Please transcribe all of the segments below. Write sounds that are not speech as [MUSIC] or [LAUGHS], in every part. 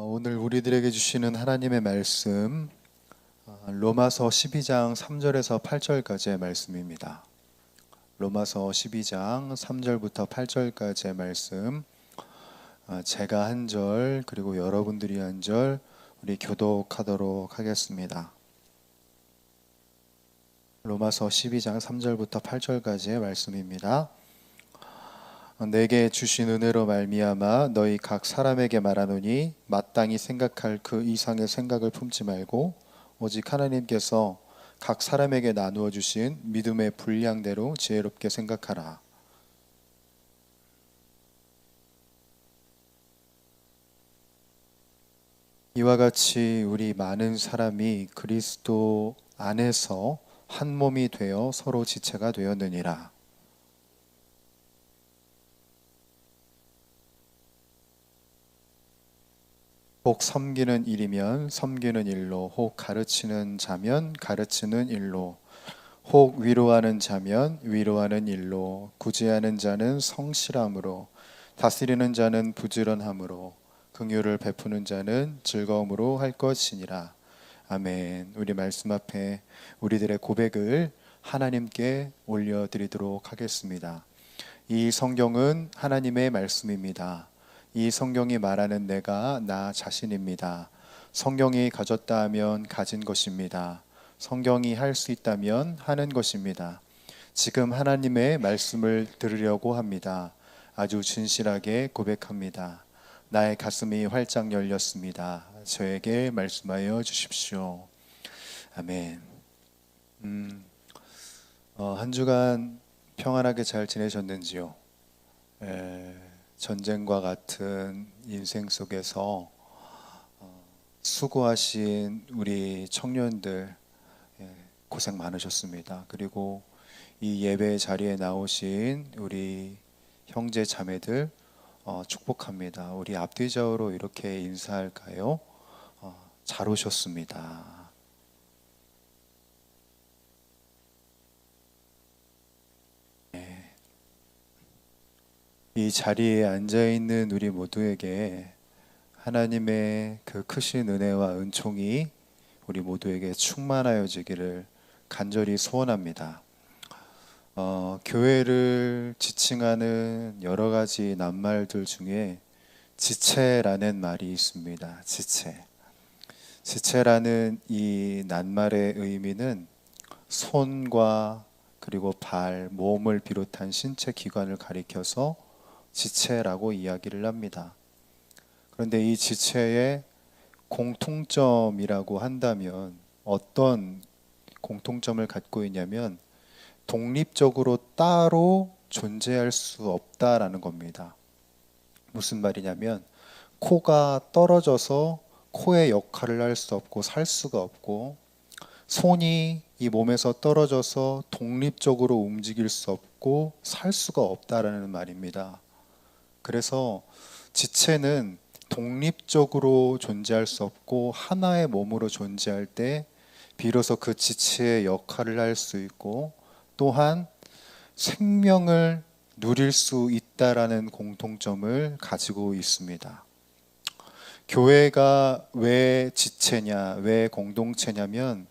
어, 오늘 우리들에게 주시는 하나님의 말씀 어, 로마서 12장 3절에서 8절까지의 말씀입니다. 로마서 12장 3절부터 8절까지의 말씀 어, 제가 한 절 그리고 여러분들이 한 절 우리 교독하도록 하겠습니다. 로마서 12장 3절부터 8절까지의 말씀입니다. 내게 주신 은혜로 말미암아 너희 각 사람에게 말하노니 마땅히 생각할 그 이상의 생각을 품지 말고 오직 하나님께서 각 사람에게 나누어 주신 믿음의 분량대로 지혜롭게 생각하라. 이와 같이 우리 많은 사람이 그리스도 안에서 한 몸이 되어 서로 지체가 되었느니라. 혹 섬기는 일이면 섬기는 일로, 혹 가르치는 자면 가르치는 일로, 혹 위로하는 자면 위로하는 일로, 구제하는 자는 성실함으로, 다스리는 자는 부지런함으로, 긍휼을 베푸는 자는 즐거움으로 할 것이니라. 아멘. 우리 말씀 앞에 우리들의 고백을 하나님께 올려드리도록 하겠습니다. 이 성경은 하나님의 말씀입니다. 이 성경이 말하는 내가 나 자신입니다. 성경이 가졌다 하면 가진 것입니다. 성경이 할 수 있다면 하는 것입니다. 지금 하나님의 말씀을 들으려고 합니다. 아주 진실하게 고백합니다. 나의 가슴이 활짝 열렸습니다. 저에게 말씀하여 주십시오. 아멘. 음, 어, 한 주간 평안하게 잘 지내셨는지요? 에, 전쟁과 같은 인생 속에서 어, 수고하신 우리 청년들 예, 고생 많으셨습니다. 그리고 이 예배 자리에 나오신 우리 형제 자매들 어, 축복합니다. 우리 앞뒤 좌우로 이렇게 인사할까요? 어, 잘 오셨습니다. 이 자리에 앉아 있는 우리 모두에게 하나님의 그 크신 은혜와 은총이 우리 모두에게 충만하여지기를 간절히 소원합니다. 어, 교회를 지칭하는 여러 가지 낱말들 중에 지체라는 말이 있습니다. 지체. 지체라는 이 낱말의 의미는 손과 그리고 발, 몸을 비롯한 신체 기관을 가리켜서 지체라고 이야기를 합니다. 그런데 이 지체의 공통점이라고 한다면 어떤 공통점을 갖고 있냐면 독립적으로 따로 존재할 수 없다라는 겁니다. 무슨 말이냐면 코가 떨어져서 코의 역할을 할 수 없고 살 수가 없고 손이 이 몸에서 떨어져서 독립적으로 움직일 수 없고 살 수가 없다라는 말입니다. 그래서 지체는 독립적으로 존재할 수 없고 하나의 몸으로 존재할 때 비로소 그 지체의 역할을 할 수 있고 또한 생명을 누릴 수 있다라는 공통점을 가지고 있습니다. 교회가 왜 지체냐, 왜 공동체냐면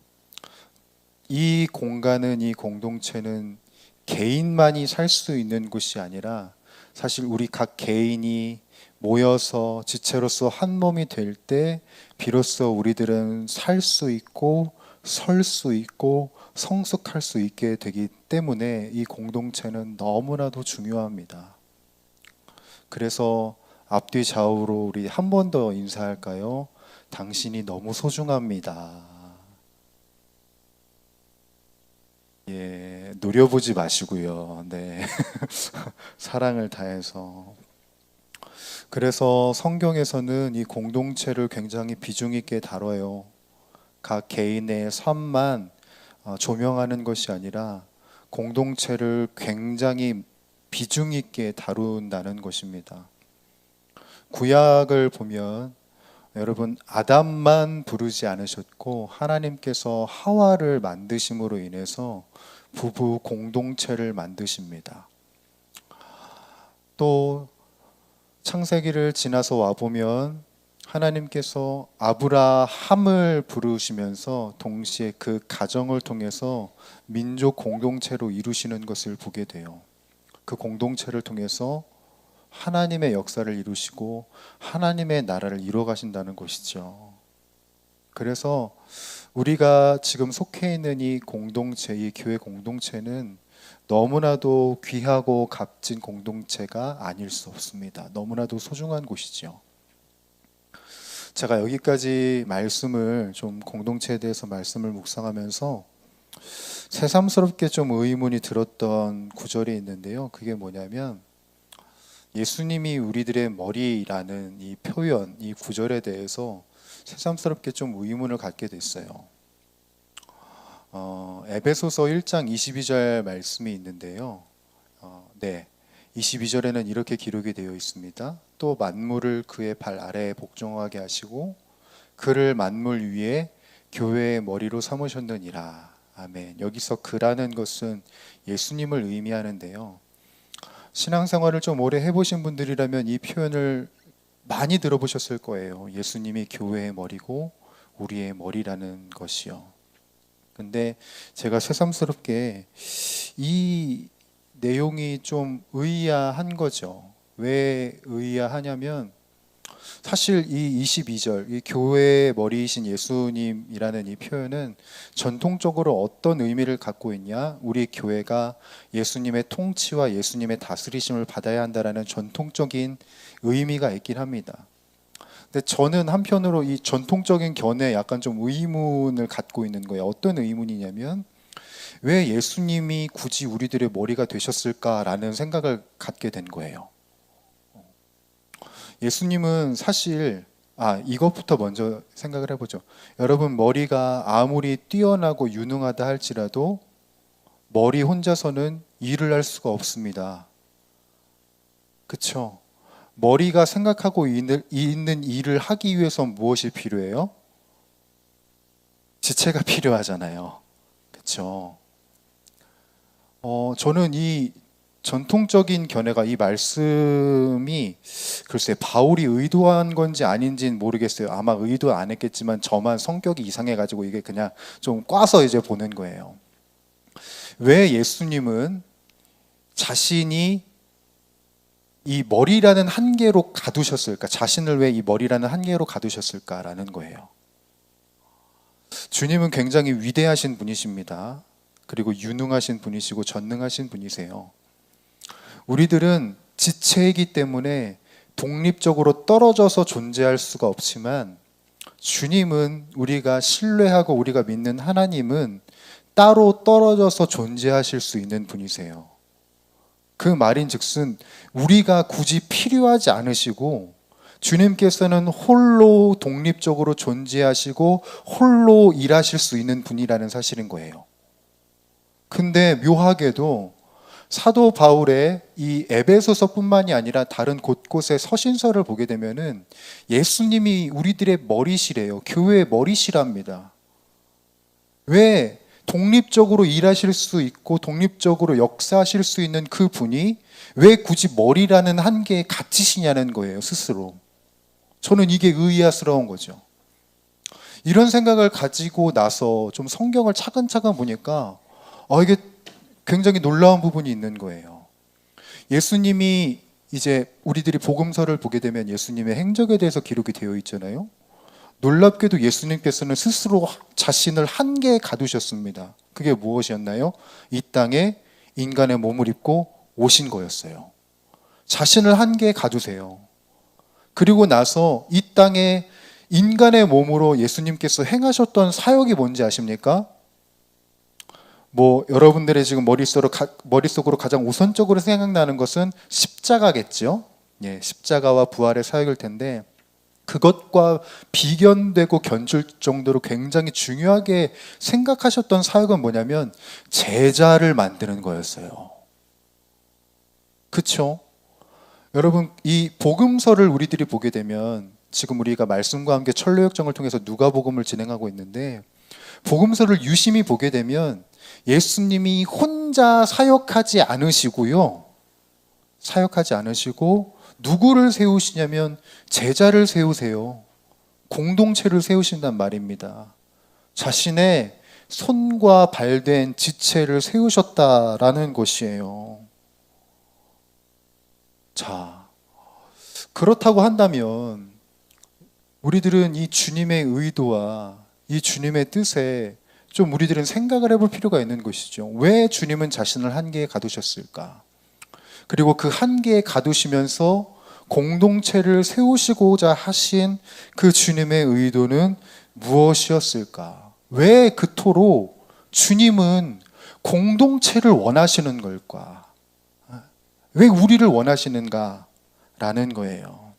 이 공간은 이 공동체는 개인만이 살 수 있는 곳이 아니라 사실 우리 각 개인이 모여서 지체로서 한 몸이 될 때 비로소 우리들은 살 수 있고 설 수 있고 성숙할 수 있게 되기 때문에 이 공동체는 너무나도 중요합니다. 그래서 앞뒤 좌우로 우리 한 번 더 인사할까요? 당신이 너무 소중합니다. 예, 노려보지 마시고요. 네. [LAUGHS] 사랑을 다해서. 그래서 성경에서는 이 공동체를 굉장히 비중 있게 다뤄요. 각 개인의 삶만 어, 조명하는 것이 아니라 공동체를 굉장히 비중 있게 다룬다는 것입니다. 구약을 보면 여러분 아담만 부르지 않으셨고 하나님께서 하와를 만드심으로 인해서 부부 공동체를 만드십니다. 또 창세기를 지나서 와 보면 하나님께서 아브라함을 부르시면서 동시에 그 가정을 통해서 민족 공동체로 이루시는 것을 보게 돼요. 그 공동체를 통해서 하나님의 역사를 이루시고 하나님의 나라를 이루어 가신다는 것이죠. 그래서 우리가 지금 속해 있는 이 공동체, 이 교회 공동체는 너무나도 귀하고 값진 공동체가 아닐 수 없습니다. 너무나도 소중한 곳이죠. 제가 여기까지 말씀을 좀 공동체에 대해서 말씀을 묵상하면서 새삼스럽게 좀 의문이 들었던 구절이 있는데요. 그게 뭐냐면 예수님이 우리들의 머리라는 이 표현, 이 구절에 대해서 새삼스럽게 좀 의문을 갖게 됐어요. 어, 에베소서 1장 22절 말씀이 있는데요. 어, 네. 22절에는 이렇게 기록이 되어 있습니다. 또 만물을 그의 발 아래에 복종하게 하시고 그를 만물 위에 교회의 머리로 삼으셨느니라. 아멘. 여기서 그라는 것은 예수님을 의미하는데요. 신앙생활을 좀 오래 해보신 분들이라면 이 표현을 많이 들어보셨을 거예요. 예수님이 교회의 머리고 우리의 머리라는 것이요. 근데 제가 새삼스럽게 이 내용이 좀 의아한 거죠. 왜 의아하냐면 사실 이 22절 이 교회의 머리이신 예수님이라는 이 표현은 전통적으로 어떤 의미를 갖고 있냐? 우리 교회가 예수님의 통치와 예수님의 다스리심을 받아야 한다라는 전통적인 의미가 있긴 합니다. 근데 저는 한편으로 이 전통적인 견해에 약간 좀 의문을 갖고 있는 거예요. 어떤 의문이냐면 왜 예수님이 굳이 우리들의 머리가 되셨을까라는 생각을 갖게 된 거예요. 예수님은 사실 아 이것부터 먼저 생각을 해보죠. 여러분 머리가 아무리 뛰어나고 유능하다 할지라도 머리 혼자서는 일을 할 수가 없습니다. 그쵸? 머리가 생각하고 있는, 일을 하기 위해서 무엇이 필요해요? 지체가 [LAUGHS] 필요하잖아요. 그쵸? 어, 저는 이 전통적인 견해가 이 말씀이 글쎄 바울이 의도한 건지 아닌지는 모르겠어요. 아마 의도 안 했겠지만 저만 성격이 이상해 가지고 이게 그냥 좀 꽈서 이제 보는 거예요. 왜 예수님은 자신이 이 머리라는 한계로 가두셨을까? 자신을 왜 이 머리라는 한계로 가두셨을까라는 거예요. 주님은 굉장히 위대하신 분이십니다. 그리고 유능하신 분이시고 전능하신 분이세요. 우리들은 지체이기 때문에 독립적으로 떨어져서 존재할 수가 없지만 주님은 우리가 신뢰하고 우리가 믿는 하나님은 따로 떨어져서 존재하실 수 있는 분이세요. 그 말인 즉슨 우리가 굳이 필요하지 않으시고 주님께서는 홀로 독립적으로 존재하시고 홀로 일하실 수 있는 분이라는 사실인 거예요. 근데 묘하게도 사도 바울의 이 에베소서뿐만이 아니라 다른 곳곳의 서신서를 보게 되면은 예수님이 우리들의 머리시래요. 교회의 머리시랍니다. 왜 독립적으로 일하실 수 있고 독립적으로 역사하실 수 있는 그 분이 왜 굳이 머리라는 한계에 갇히시냐는 거예요, 스스로. 저는 이게 의아스러운 거죠. 이런 생각을 가지고 나서 좀 성경을 차근차근 보니까 아, 이게 굉장히 놀라운 부분이 있는 거예요. 예수님이 이제 우리들이 복음서를 보게 되면 예수님의 행적에 대해서 기록이 되어 있잖아요. 놀랍게도 예수님께서는 스스로 자신을 한계에 가두셨습니다. 그게 무엇이었나요? 이 땅에 인간의 몸을 입고 오신 거였어요. 자신을 한계에 가두세요. 그리고 나서 이 땅에 인간의 몸으로 예수님께서 행하셨던 사역이 뭔지 아십니까? 뭐 여러분들의 지금 머릿속으로 가, 머릿속으로 가장 우선적으로 생각나는 것은 십자가겠죠. 예, 십자가와 부활의 사역일 텐데 그것과 비견되고 견줄 정도로 굉장히 중요하게 생각하셨던 사역은 뭐냐면 제자를 만드는 거였어요. 그렇죠? 여러분 이 복음서를 우리들이 보게 되면 지금 우리가 말씀과 함께 천로역정을 통해서 누가복음을 진행하고 있는데 복음서를 유심히 보게 되면 예수님이 혼자 사역하지 않으시고요. 사역하지 않으시고 누구를 세우시냐면 제자를 세우세요. 공동체를 세우신단 말입니다. 자신의 손과 발된 지체를 세우셨다라는 것이에요. 자, 그렇다고 한다면 우리들은 이 주님의 의도와 이 주님의 뜻에 좀 우리들은 생각을 해볼 필요가 있는 것이죠. 왜 주님은 자신을 한계에 가두셨을까? 그리고 그 한계에 가두시면서 공동체를 세우시고자 하신 그 주님의 의도는 무엇이었을까? 왜 그토록 주님은 공동체를 원하시는 걸까? 왜 우리를 원하시는가? 라는 거예요.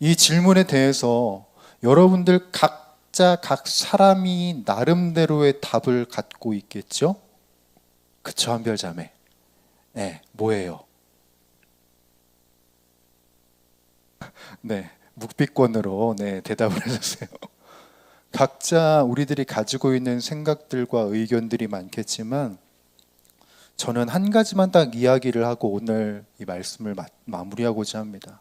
이 질문에 대해서 여러분들 각 자 각 사람이 나름대로의 답을 갖고 있겠죠? 그쵸, 한별자매? 네, 뭐예요? 네, 묵비권으로 네, 대답을 해주세요. 각자 우리들이 가지고 있는 생각들과 의견들이 많겠지만 저는 한 가지만 딱 이야기를 하고 오늘 이 말씀을 마, 마무리하고자 합니다.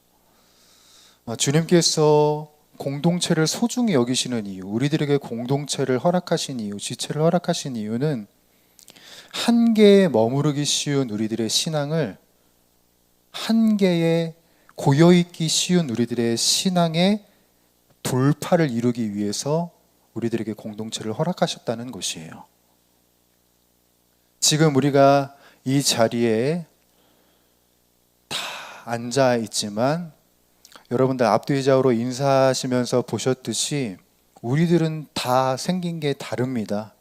아, 주님께서 공동체를 소중히 여기시는 이유, 우리들에게 공동체를 허락하신 이유, 지체를 허락하신 이유는 한계에 머무르기 쉬운 우리들의 신앙을 한계에 고여 있기 쉬운 우리들의 신앙의 돌파를 이루기 위해서 우리들에게 공동체를 허락하셨다는 것이에요. 지금 우리가 이 자리에 다 앉아 있지만 여러분들 앞뒤 좌우로 인사하시면서 보셨듯이 우리들은 다 생긴 게 다릅니다.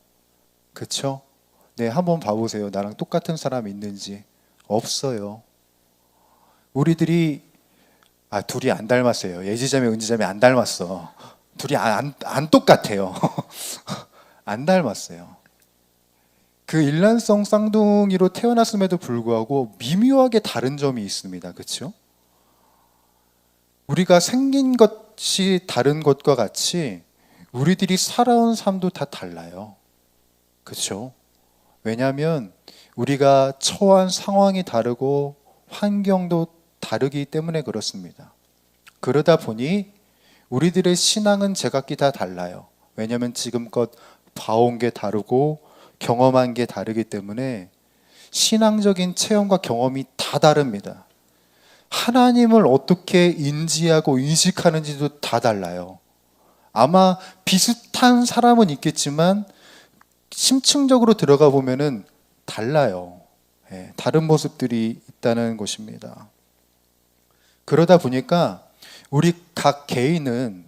그렇죠? 네, 한번 봐보세요. 나랑 똑같은 사람 있는지 없어요. 우리들이 아 둘이 안 닮았어요. 예지자매 은지자매 안 닮았어. 둘이 안, 안, 안 똑같아요. [LAUGHS] 안 닮았어요. 그 일란성 쌍둥이로 태어났음에도 불구하고 미묘하게 다른 점이 있습니다. 그렇죠? 우리가 생긴 것이 다른 것과 같이 우리들이 살아온 삶도 다 달라요. 그렇죠? 왜냐하면 우리가 처한 상황이 다르고 환경도 다르기 때문에 그렇습니다. 그러다 보니 우리들의 신앙은 제각기 다 달라요. 왜냐하면 지금껏 봐온 게 다르고 경험한 게 다르기 때문에 신앙적인 체험과 경험이 다 다릅니다. 하나님을 어떻게 인지하고 인식하는지도 다 달라요. 아마 비슷한 사람은 있겠지만 심층적으로 들어가 보면은 달라요. 예, 다른 모습들이 있다는 것입니다. 그러다 보니까 우리 각 개인은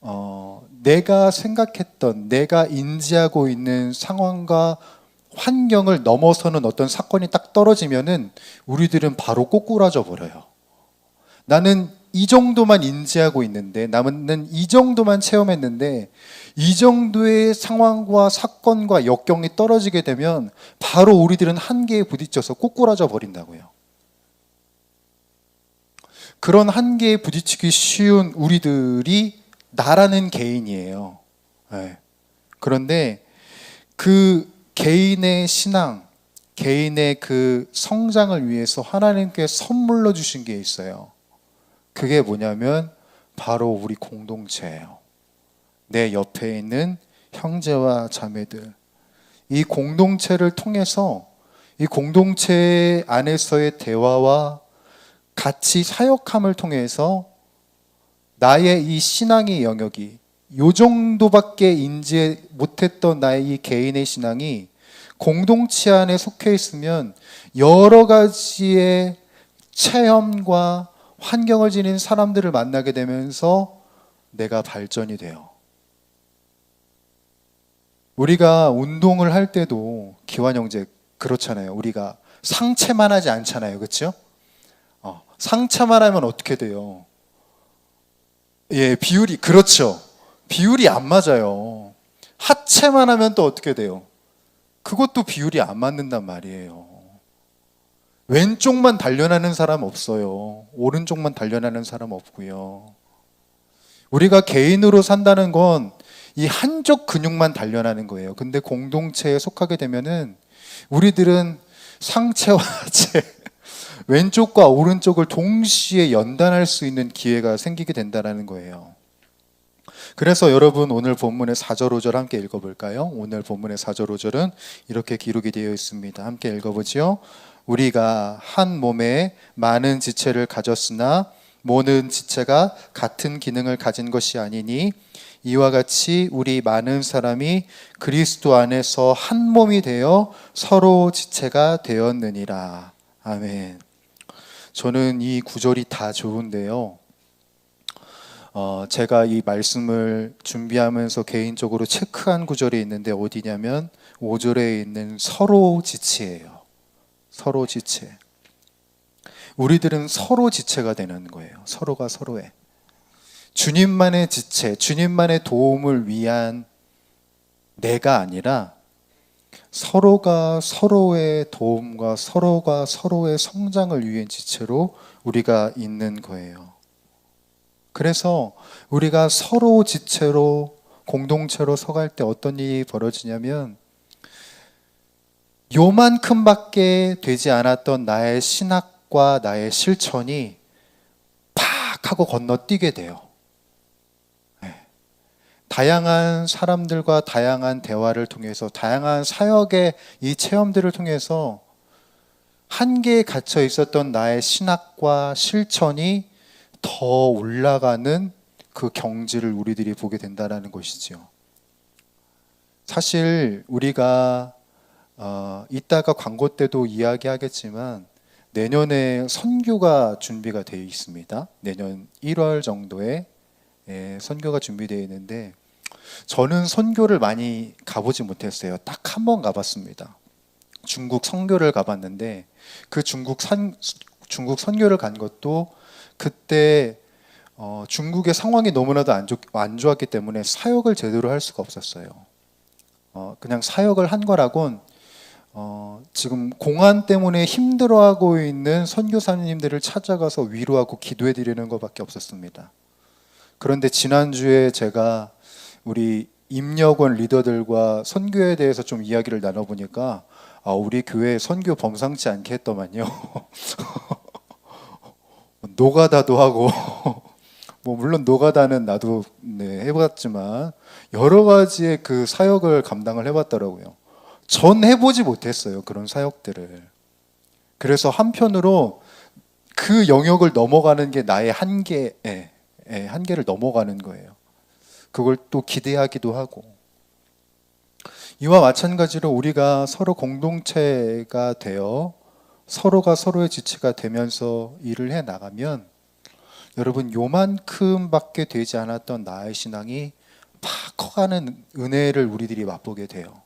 어, 내가 생각했던, 내가 인지하고 있는 상황과 환경을 넘어서는 어떤 사건이 딱 떨어지면은 우리들은 바로 꼬꾸라져 버려요. 나는 이 정도만 인지하고 있는데, 나는 이 정도만 체험했는데, 이 정도의 상황과 사건과 역경이 떨어지게 되면 바로 우리들은 한계에 부딪혀서 꼬꾸라져 버린다고요. 그런 한계에 부딪히기 쉬운 우리들이 나라는 개인이에요. 네. 그런데 그 개인의 신앙, 개인의 그 성장을 위해서 하나님께 선물로 주신 게 있어요. 그게 뭐냐면 바로 우리 공동체예요. 내 옆에 있는 형제와 자매들. 이 공동체를 통해서 이 공동체 안에서의 대화와 같이 사역함을 통해서 나의 이 신앙의 영역이 요 정도밖에 인지 못했던 나의 이 개인의 신앙이 공동체 안에 속해 있으면 여러 가지의 체험과 환경을 지닌 사람들을 만나게 되면서 내가 발전이 돼요. 우리가 운동을 할 때도 기환 형제 그렇잖아요. 우리가 상체만 하지 않잖아요. 그렇죠? 어, 상체만 하면 어떻게 돼요? 예, 비율이 그렇죠. 비율이 안 맞아요. 하체만 하면 또 어떻게 돼요? 그것도 비율이 안 맞는단 말이에요. 왼쪽만 단련하는 사람 없어요. 오른쪽만 단련하는 사람 없고요. 우리가 개인으로 산다는 건 이 한쪽 근육만 단련하는 거예요. 근데 공동체에 속하게 되면은 우리들은 상체와 [LAUGHS] 하체 왼쪽과 오른쪽을 동시에 연단할 수 있는 기회가 생기게 된다는 거예요. 그래서 여러분 오늘 본문의 4절 5절 함께 읽어볼까요? 오늘 본문의 4절 5절은 이렇게 기록이 되어 있습니다. 함께 읽어보지요. 우리가 한 몸에 많은 지체를 가졌으나 모든 지체가 같은 기능을 가진 것이 아니니 이와 같이 우리 많은 사람이 그리스도 안에서 한 몸이 되어 서로 지체가 되었느니라. 아멘. 저는 이 구절이 다 좋은데요. 어, 제가 이 말씀을 준비하면서 개인적으로 체크한 구절이 있는데 어디냐면 5절에 있는 서로 지체예요. 서로 지체. 우리들은 서로 지체가 되는 거예요. 서로가 서로의. 주님만의 지체, 주님만의 도움을 위한 내가 아니라 서로가 서로의 도움과 서로가 서로의 성장을 위한 지체로 우리가 있는 거예요. 그래서 우리가 서로 지체로 공동체로 서갈 때 어떤 일이 벌어지냐면 요만큼밖에 되지 않았던 나의 신학과 나의 실천이 팍 하고 건너뛰게 돼요. 네. 다양한 사람들과 다양한 대화를 통해서 다양한 사역의 이 체험들을 통해서 한계에 갇혀 있었던 나의 신학과 실천이 더 올라가는 그 경지를 우리들이 보게 된다라는 것이죠. 사실 우리가 어, 이따가 광고 때도 이야기하겠지만 내년에 선교가 준비가 되어 있습니다. 내년 1월 정도에 예, 선교가 준비되어 있는데 저는 선교를 많이 가보지 못했어요. 딱 한 번 가봤습니다. 중국 선교를 가봤는데 그 중국 산 중국 선교를 간 것도 그때 어, 중국의 상황이 너무나도 안, 좋, 안 좋았기 때문에 사역을 제대로 할 수가 없었어요. 어, 그냥 사역을 한 거라곤 어, 지금 공안 때문에 힘들어하고 있는 선교사님들을 찾아가서 위로하고 기도해 드리는 것밖에 없었습니다. 그런데 지난주에 제가 우리 임력원 리더들과 선교에 대해서 좀 이야기를 나눠보니까 아, 우리 교회 선교 범상치 않게 했더만요. [LAUGHS] 노가다도 하고 [LAUGHS] 뭐 물론 노가다는 나도 네, 해봤지만 여러 가지의 그 사역을 감당을 해봤더라고요. 전 해보지 못했어요 그런 사역들을. 그래서 한편으로 그 영역을 넘어가는 게 나의 한계, 예, 예, 한계를 넘어가는 거예요. 그걸 또 기대하기도 하고. 이와 마찬가지로 우리가 서로 공동체가 되어 서로가 서로의 지체가 되면서 일을 해 나가면 여러분 요만큼밖에 되지 않았던 나의 신앙이 팍 커가는 은혜를 우리들이 맛보게 돼요.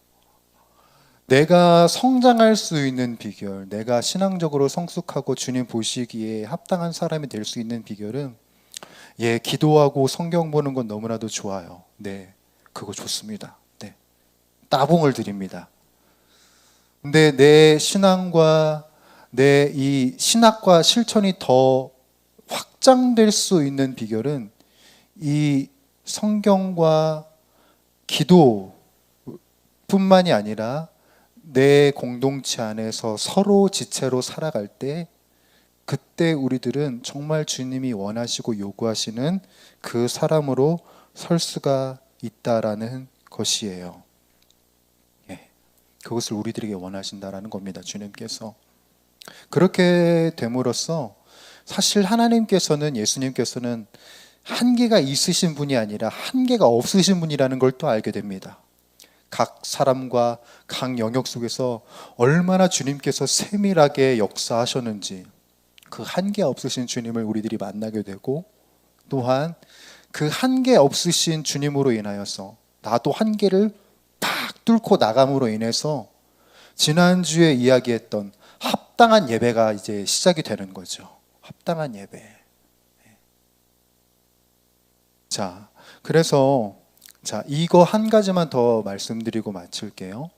내가 성장할 수 있는 비결, 내가 신앙적으로 성숙하고 주님 보시기에 합당한 사람이 될 수 있는 비결은 예, 기도하고 성경 보는 건 너무나도 좋아요. 네, 그거 좋습니다. 네, 따봉을 드립니다. 근데 내 신앙과 내 이 신학과 실천이 더 확장될 수 있는 비결은 이 성경과 기도뿐만이 아니라 내 공동체 안에서 서로 지체로 살아갈 때 그때 우리들은 정말 주님이 원하시고 요구하시는 그 사람으로 설 수가 있다라는 것이에요. 예. 그것을 우리들에게 원하신다라는 겁니다. 주님께서. 그렇게 됨으로써 사실 하나님께서는 예수님께서는 한계가 있으신 분이 아니라 한계가 없으신 분이라는 걸 또 알게 됩니다. 각 사람과 각 영역 속에서 얼마나 주님께서 세밀하게 역사하셨는지 그 한계 없으신 주님을 우리들이 만나게 되고 또한 그 한계 없으신 주님으로 인하여서 나도 한계를 팍 뚫고 나감으로 인해서 지난주에 이야기했던 합당한 예배가 이제 시작이 되는 거죠. 합당한 예배. 네. 자, 그래서 자, 이거 한 가지만 더 말씀드리고 마칠게요.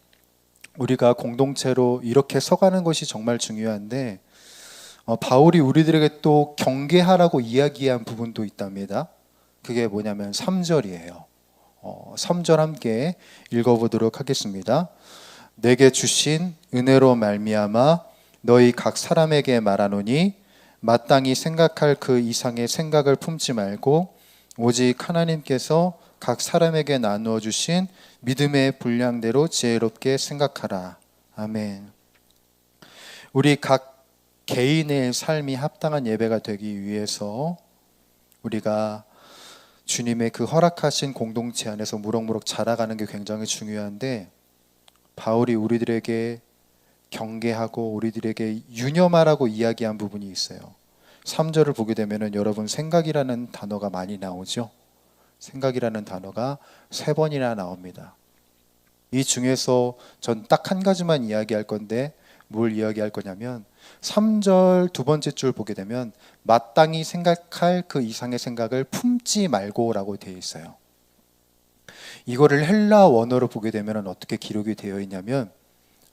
우리가 공동체로 이렇게 서가는 것이 정말 중요한데 어, 바울이 우리들에게 또 경계하라고 이야기한 부분도 있답니다. 그게 뭐냐면 3절이에요. 어, 3절 함께 읽어보도록 하겠습니다. 내게 주신 은혜로 말미암아 너희 각 사람에게 말하노니 마땅히 생각할 그 이상의 생각을 품지 말고 오직 하나님께서 각 사람에게 나누어 주신 믿음의 분량대로 지혜롭게 생각하라. 아멘. 우리 각 개인의 삶이 합당한 예배가 되기 위해서 우리가 주님의 그 허락하신 공동체 안에서 무럭무럭 자라가는 게 굉장히 중요한데 바울이 우리들에게 경계하고 우리들에게 유념하라고 이야기한 부분이 있어요. 3절을 보게 되면은 여러분 생각이라는 단어가 많이 나오죠. 생각이라는 단어가 세 번이나 나옵니다. 이 중에서 전 딱 한 가지만 이야기할 건데 뭘 이야기할 거냐면 3절 두 번째 줄 보게 되면 마땅히 생각할 그 이상의 생각을 품지 말고라고 되어 있어요. 이거를 헬라 원어로 보게 되면 어떻게 기록이 되어 있냐면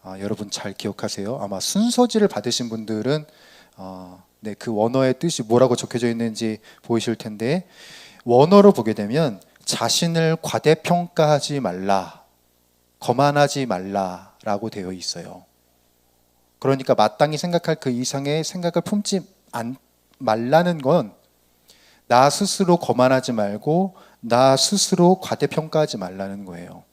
아, 여러분 잘 기억하세요. 아마 순서지를 받으신 분들은 어, 네, 그 원어의 뜻이 뭐라고 적혀져 있는지 보이실 텐데 원어로 보게 되면 자신을 과대평가하지 말라, 거만하지 말라라고 되어 있어요. 그러니까 마땅히 생각할 그 이상의 생각을 품지 안, 말라는 건 나 스스로 거만하지 말고 나 스스로 과대평가하지 말라는 거예요.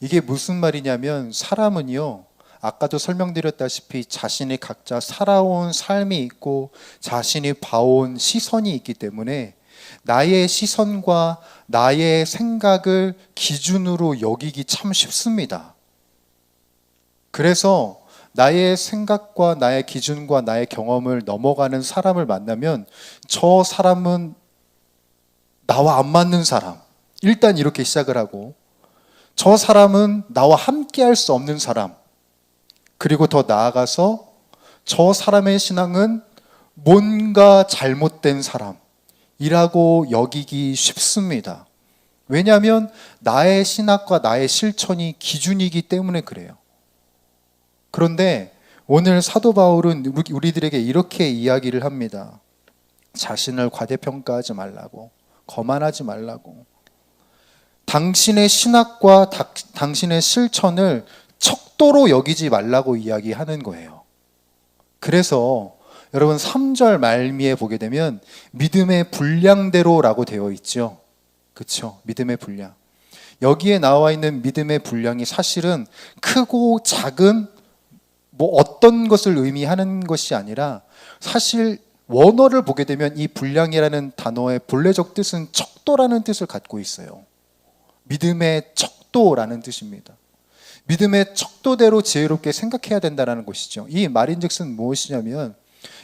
이게 무슨 말이냐면 사람은요, 아까도 설명드렸다시피 자신이 각자 살아온 삶이 있고 자신이 봐온 시선이 있기 때문에 나의 시선과 나의 생각을 기준으로 여기기 참 쉽습니다. 그래서 나의 생각과 나의 기준과 나의 경험을 넘어가는 사람을 만나면 저 사람은 나와 안 맞는 사람. 일단 이렇게 시작을 하고 저 사람은 나와 함께 할 수 없는 사람. 그리고 더 나아가서 저 사람의 신앙은 뭔가 잘못된 사람 이라고 여기기 쉽습니다. 왜냐하면 나의 신학과 나의 실천이 기준이기 때문에 그래요. 그런데 오늘 사도 바울은 우리들에게 이렇게 이야기를 합니다. 자신을 과대평가하지 말라고, 거만하지 말라고. 당신의 신학과 다, 당신의 실천을 척도로 여기지 말라고 이야기하는 거예요. 그래서 여러분 3절 말미에 보게 되면 믿음의 분량대로라고 되어 있죠. 그렇죠? 믿음의 분량. 여기에 나와 있는 믿음의 분량이 사실은 크고 작은 뭐 어떤 것을 의미하는 것이 아니라 사실 원어를 보게 되면 이 분량이라는 단어의 본래적 뜻은 척도라는 뜻을 갖고 있어요. 믿음의 척도라는 뜻입니다. 믿음의 척도대로 지혜롭게 생각해야 된다는 것이죠. 이 말인즉슨 무엇이냐면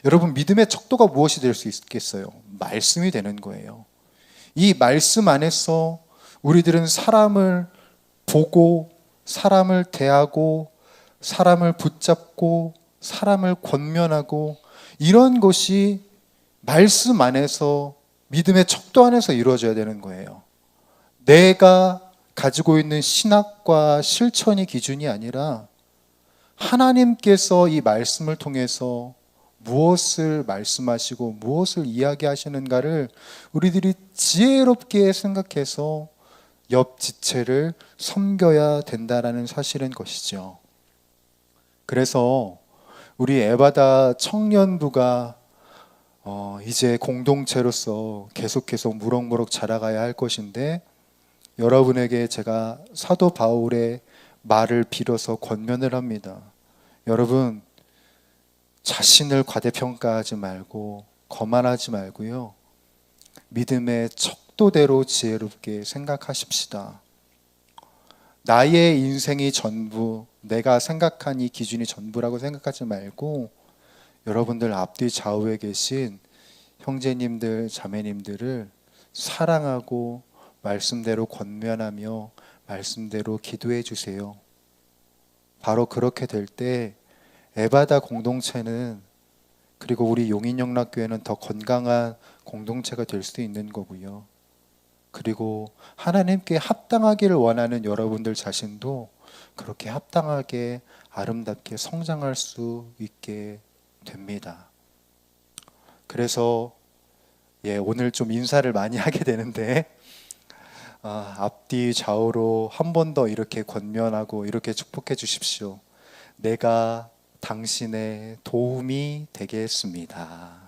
여러분 믿음의 척도가 무엇이 될 수 있겠어요? 말씀이 되는 거예요. 이 말씀 안에서 우리들은 사람을 보고 사람을 대하고 사람을 붙잡고 사람을 권면하고 이런 것이 말씀 안에서 믿음의 척도 안에서 이루어져야 되는 거예요. 내가 가지고 있는 신학과 실천이 기준이 아니라 하나님께서 이 말씀을 통해서 무엇을 말씀하시고 무엇을 이야기하시는가를 우리들이 지혜롭게 생각해서 옆 지체를 섬겨야 된다라는 사실인 것이죠. 그래서 우리 에바다 청년부가 어, 이제 공동체로서 계속해서 무럭무럭 자라가야 할 것인데 여러분에게 제가 사도 바울의 말을 빌어서 권면을 합니다. 여러분 자신을 과대평가하지 말고 거만하지 말고요. 믿음의 척도대로 지혜롭게 생각하십시다. 나의 인생이 전부, 내가 생각한 이 기준이 전부라고 생각하지 말고 여러분들 앞뒤 좌우에 계신 형제님들, 자매님들을 사랑하고 말씀대로 권면하며 말씀대로 기도해 주세요. 바로 그렇게 될 때 에바다 공동체는 그리고 우리 용인영락교회는 더 건강한 공동체가 될 수 있는 거고요. 그리고 하나님께 합당하기를 원하는 여러분들 자신도 그렇게 합당하게 아름답게 성장할 수 있게 됩니다. 그래서 예, 오늘 좀 인사를 많이 [LAUGHS] 하게 되는데 아, 앞뒤 좌우로 한 번 더 이렇게 권면하고 이렇게 축복해 주십시오. 내가 당신의 도움이 되겠습니다.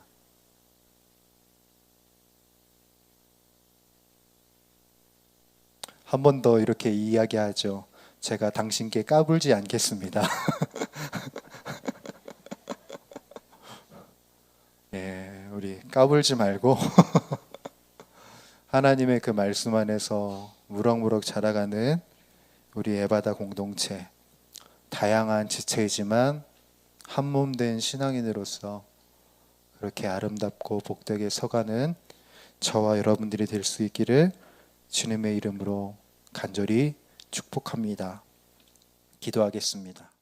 한 번 더 이렇게 이야기하죠. 제가 당신께 까불지 않겠습니다. 예, [LAUGHS] 우리 까불지 말고 [LAUGHS] 하나님의 그 말씀 안에서 무럭무럭 자라가는 우리 에바다 공동체 다양한 지체이지만 한 몸 된 신앙인으로서 그렇게 아름답고 복되게 서가는 저와 여러분들이 될 수 있기를 주님의 이름으로 간절히 축복합니다. 기도하겠습니다.